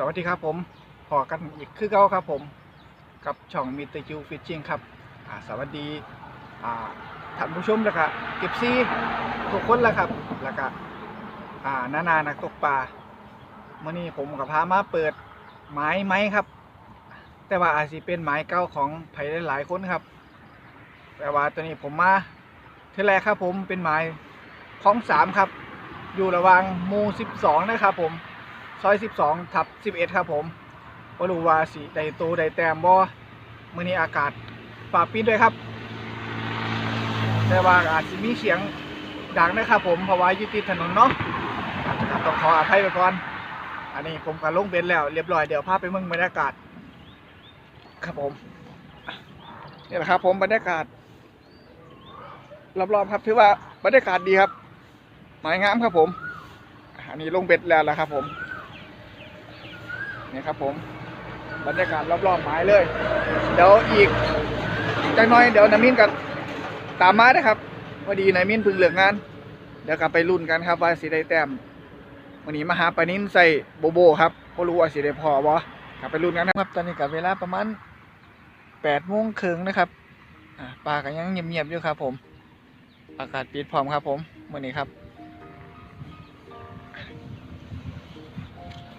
สวัสดีครับผมพอกันอีกคือเก่าครับผมกับช่องมิตรจิวฟิชชิงครับสวัสดีท่านผู้ชมแล้วก็เก็บซีทุกคนแล้วครับแล้วก็นานานักตกปลาเมื่อนี้ผมกับพามาเปิดไม้ไม้ครับ แต่ว่าอาจจะเป็นไม้เก่าของไผ่หลายๆคนครับ แต่ว่าตัวนี้ผมมาเท่าแรกครับผมเป็นไม้ของสามครับ อยู่ระหว่างมู่12นะครับผม ซอย 12ทับ11 ครับผมบ่รู้ว่าสิได้โตได้แตมบ่มือนี้อากาศฟ้าปิดด้วยครับ แต่ว่าอาจสิมีเสียงดังนะครับผมเพราะว่าอยู่ติถนนเนาะต้องขออภัยไปก่อน อันนี้ผมก็ลงเบนแล้วเรียบร้อยเดี๋ยวพาไปเมืองบรรยากาศ ครับผมนี่แหละครับผมบรรยากาศรอบๆครับถือว่าบรรยากาศดีครับหมายงามครับผม อันนี้ลงเบ็ดแล้วละครับผม นี่ครับผมบรรยากาศรอบๆหมายเลย เดี๋ยวอีกจักหน้อยเดี๋ยวนามินกันตามมาได้อครับพอดีนามินพึ่งเหลืองาน เดี๋ยวกลับไปรุ่นกันครับว่าสิได้แต้มวันนี้มาหาปานินใส่โบโบครับก็รู้ว่าสิได้พอบ่กลับไปรุ่นกันนะครับตอนนี้กับเวลาประมาณแปดโมงครึ่งนะครับปลาก็ยังเงียบๆอยู่ครับ ผม อากาศปิดพร้อมครับ ผมวันนี้ครับ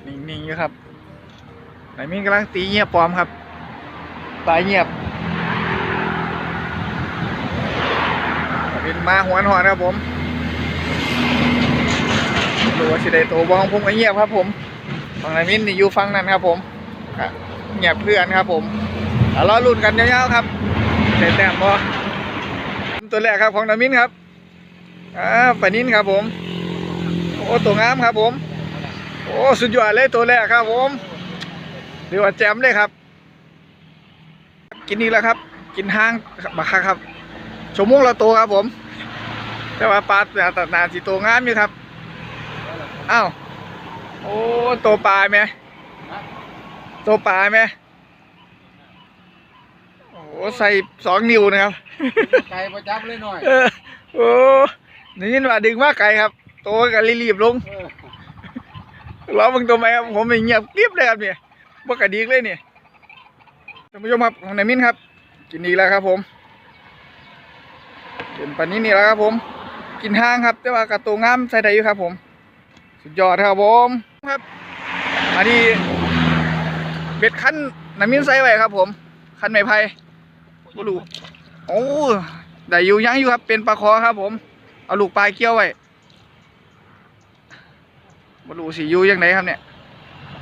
นิ่งๆอยู่ครับ ไหนมินกำลังตีเงียบปลอมครับตายเงียบเป็นมาหัวนหอนครับผมดูว่าสิได้โตบองผมก็เงียบครับผมฝั่งไหนมินนี่อยู่ฝั่งนั้นครับผมเงียบเพื่อนครับผมแล้วรอลุ้นกันยาวๆครับได้แต้มบอตัวแรกครับของนามินครับอ่าปนินครับผม โอ้ตัวงามครับผม โอ้สุดยอดเลยตัวแรกครับผม เรียกว่าแจมเลยครับ กินนี่แล้วครับ กินห้างบักคักครับชั่วโมงละตัวครับผม แต่ว่าปลาแต่นาสีตัวงามอยู่ครับอ้าวโอ้ตัวปลาไหมตัวปลาไหมโอ้ใส่สองนิ้วนะครับไก่ประจับเลยหน่อยเออโอ้นี่ยินว่าดึงมากไกลครับ ตัวก็รีบๆลงเออรอมึงตัวไหมครับผมไม่เงียบกริบเลยครับเนี่ย บ่กระดิกเลยนี่ยท่านผู้ชมครับของนายมิ้นครับ กินดีแล้วครับ ผมเป็นปันนี้นี่แล้วครับ ผม กินห้างครับ แต่ว่ากระตัวงามใส่ได้อยู่ครับ ผม สุดยอดครับผมครับมาดีเบ็ดขั้นนายมิ้นใส่ไว้ครับ ผมขั้นไม้ไผ่บ่รู้โอ้ได้อยู่ยังอยู่ครับ เป็นปลาคอครับ ผม เอาลูกปลายเกี้ยวไว้บรูสียูยังไงครับเนี่ย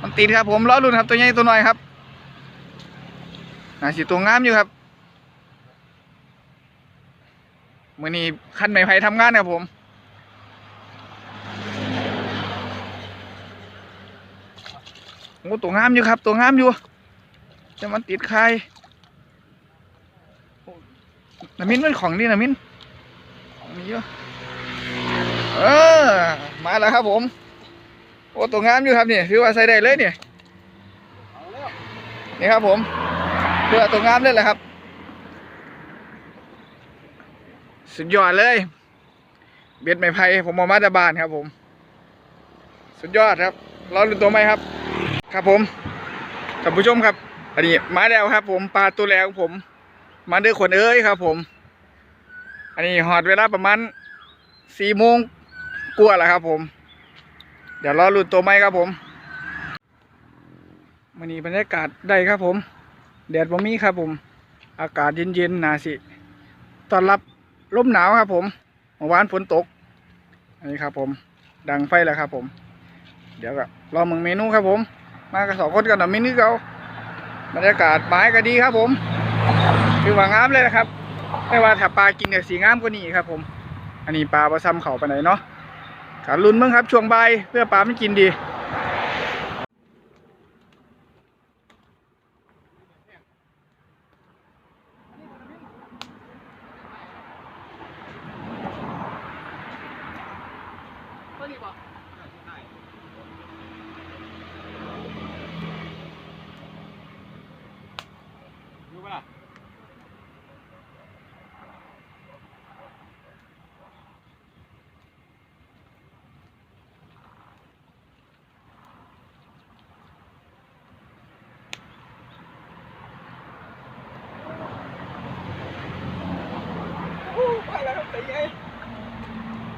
มันติดครับผมล้อรุ่นครับตัวใหญ่ตัวน้อยครับน่าสีตัวงามอยู่ครับมือนี้ขั้นไม้ไผ่ทำงานครับผมโอ้ตัวงามอยู่ครับ ตัวงามอยู่จะมันติดใครน้ำมินมันของนี่น้ำมินของนี้เยอะเออมาแล้วครับผม อ้ตัวงามอยู่ครับนี่คือว่าใส่ได้เลยเนี่ยนี่ครับผมเพื่อตัวงามเลยแหละครับ สุดยอดเลย เบ็ดไม้ไผ่ผมเอามาจาบานครับผม สุดยอดครับรอลุ้นตัวไหมครับ ครับผมท่านผู้ชมครับ อันนี้มาแล้วครับ ผมปลาตัวแรกของผม มาด้อคนเอ้ยครับ ผม อันนี้หอดเวลาประมาณสี่โมงกว่าแล้วครับผม เดี๋ยวรอลุ้นตัวไหมครับผมวันนี้บรรยากาศได้ครับผมแดดบ่มีครับผม อากาศเย็นๆนาสิต้อนรับลมหนาวครับผมเมื่อวานฝนตก อันนี้ครับผม ดังไฟแล้วครับผม เดี๋ยวก็รอมึงเมนูครับผม มากับสองคนกันหนะมินิเกาบรรยากาศไม้ก็ดีครับผม คือว่างามเลยนะครับ ไม่ว่าถ้าปลากินกับสีงามกว่านี้ครับผม อันนี้ปลาประซ้ำเขาไปไหนเนาะ ขาลุ้นมั้งครับ ช่วงบ่ายเพื่อปลาไม่กินดีบอกป่ะ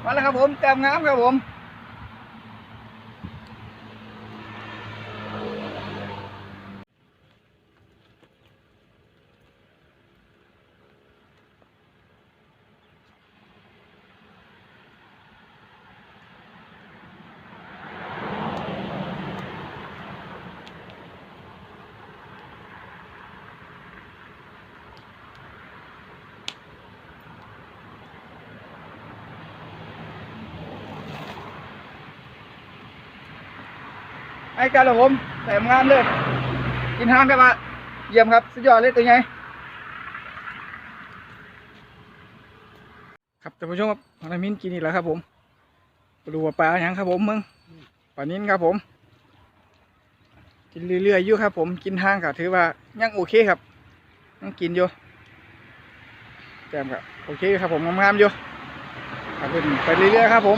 มา แล้วครับผมแต้มงามครับผม ไอ้กันเหรอผมแต้มงามเลย กินทางได้ปะเยี่ยมครับ สุดยอดเลยตัวไงครับท่านผู้ชมครับนามินกินอีกแล้วครับ ผมปดูว่าปลาอย่างครับ ผมมึงปลานิ้นครับผม กินเรื่อยๆอยู่ครับ ผมกินทางก็ถือว่ายังโอเคครับยังกินอยู่แต้มก็โอเคครับผมงามๆอยู่ครับไปเรื่อยๆครับ ผม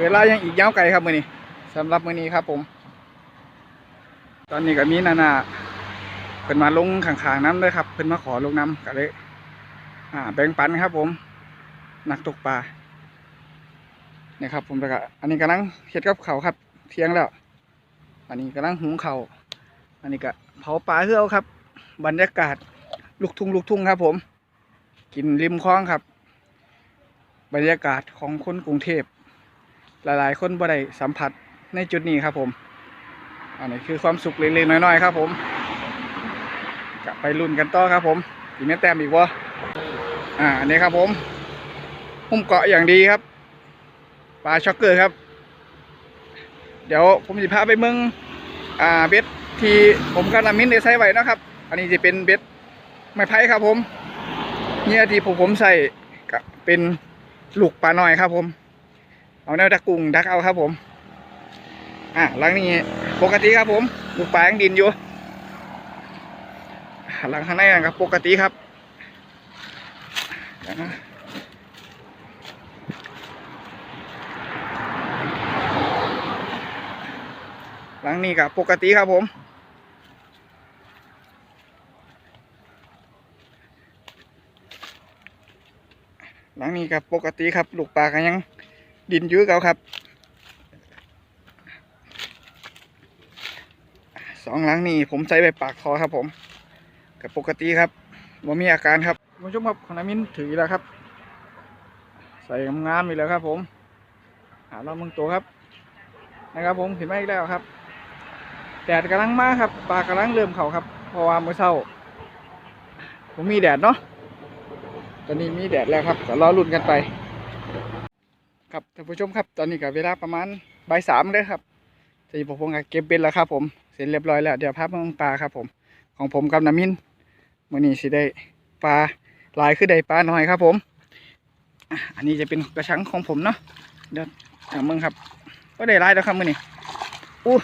เวลายังอีกยาวไกลครับมือนี้สำหรับมือนี้ครับผม ตอนนี้ก็มีนานาเพิ่นมาลงข้างๆน้ำเลยครับ เพิ่นมาขอลงน้ำก็เลยอ่าแบ่งปันครับ ผมนักตกปลาเนี่ยครับ ผมแล้วก็อันนี้กำลังเฮ็ดกับเขาครับ เที่ยงแล้ว อันนี้กำลังหุงเขาอันนี้ก็เผาปลาเฮือเอครับ บรรยากาศลูกทุ่งลูกทุ่งครับ ผม กินริมคลองครับ บรรยากาศของคนกรุงเทพหลายๆ คนบ่ได้สัมผัสในจุดนี้ครับผม อันนี้คือความสุขเล็กๆน้อยๆครับ ผมกะไปรุ่นกันต่อครับ ผมอีกแม่แต้มอีกวะอ่าอันนี้ครับ ผมหุ้มเกาะอย่างดีครับปลาช็อกเกอร์ครับ เดี๋ยวผมจะพาไปเมืองอ่าเบ็ดที่ผมกับนามินได้ใส่ไว้นะครับ อันนี้จะเป็นเบ็ดไม้ไผ่ครับ ผม เนี่ยที่ผมผมใส่ก็เป็นลูกปลาหน่อยครับ ผม เอาแนวดักกุ้งดักเอาครับ ผม อะหลังนี้ ปกติครับผมลูกปลายังดินอยู่หลังข้างในนครับปกติครับหลังนี้กับปกติครับผมหลังนี้กับปกติครับ ลูกปลาก็ยังดินยู่คือเก่าครับ องหลังนี่ผมใส่ไปปากคอครับ ผมกับปกติครับว่มีอาการครับคุณผู้ชมครับของนามินถือแล้วครับ ใส่งามๆอีกแล้วครับ ผมหาเรามึงตัวครับ นะครับผมเห็นไหมอีกแล้วครับแดดกำลังมาครับปลากำลังเริ่มเข่าครับเพราะว่าเมื่อเช้า ผมมีแดดเนาะตอนนี้มีแดดแล้วครับก็รอลุ้นกันไป ครับท่านผู้ชมครับ ตอนนี้กับเวลาประมาณบ่ายสามเลยครับที่ผมก็เก็บเบ็ดแล้วครับผม เสร็จเรียบร้อยแล้ว เดี๋ยวพาไปมองปลาครับผม ของผมกับน้ำมินมื่อนี้สิได้ปลาลายคือได้ปลาหน้อยครับผม อันนี้จะเป็นกระชังของผมเนาะเดี๋ยวถามมึงครับ ก็ได้ลายแล้วครับมื่อนี้อู้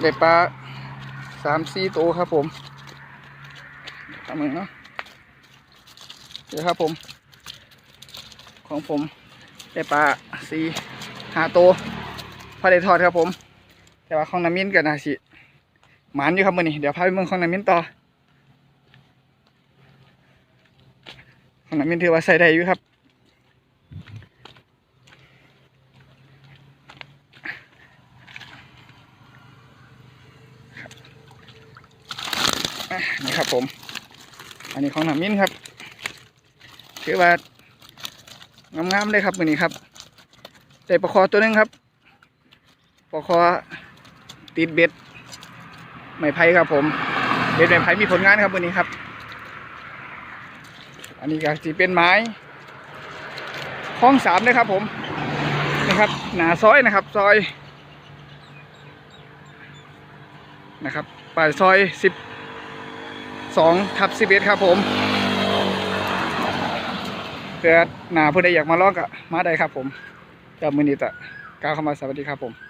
ได้ปลาสามสี่ตัวครับผมถามมึงเนาะเดี๋ยวครับผม ของผมได้ปลาสี่ห้าตัว พอได้ทอดครับผม แต่ว่าของน้ำมิ้นกับนาสิหมานอยู่ครับมือนี้เดี๋ยวพาไปเมืองของน้ำมิ้นต่อของน้ำมิ้นถือว่าใส่ได้อยู่ครับนี่ครับผม อันนี้ของน้ำมิ้นครับถือว่างามๆเลยครับมือนี้ครับได้ปลาคอตัวนึงครับ ปลาคอติดเบ็ดไม้ไผ่ครับผม เบ็ดไม้ไผ่มีผลงานครับวันนี้ครับ อันนี้ก็จะเป็นไม้ห้องสามนะครับผมนะครับหนาซอยนะครับซอยนะครับปลายซอยสิบสองทับสิบเอ็ดครับผมเพื่อหนาผู้ใดอยากมาลอกก็มาได้ครับผมกับมือนี้ตะก้าวเข้ามาสวัสดีครับผม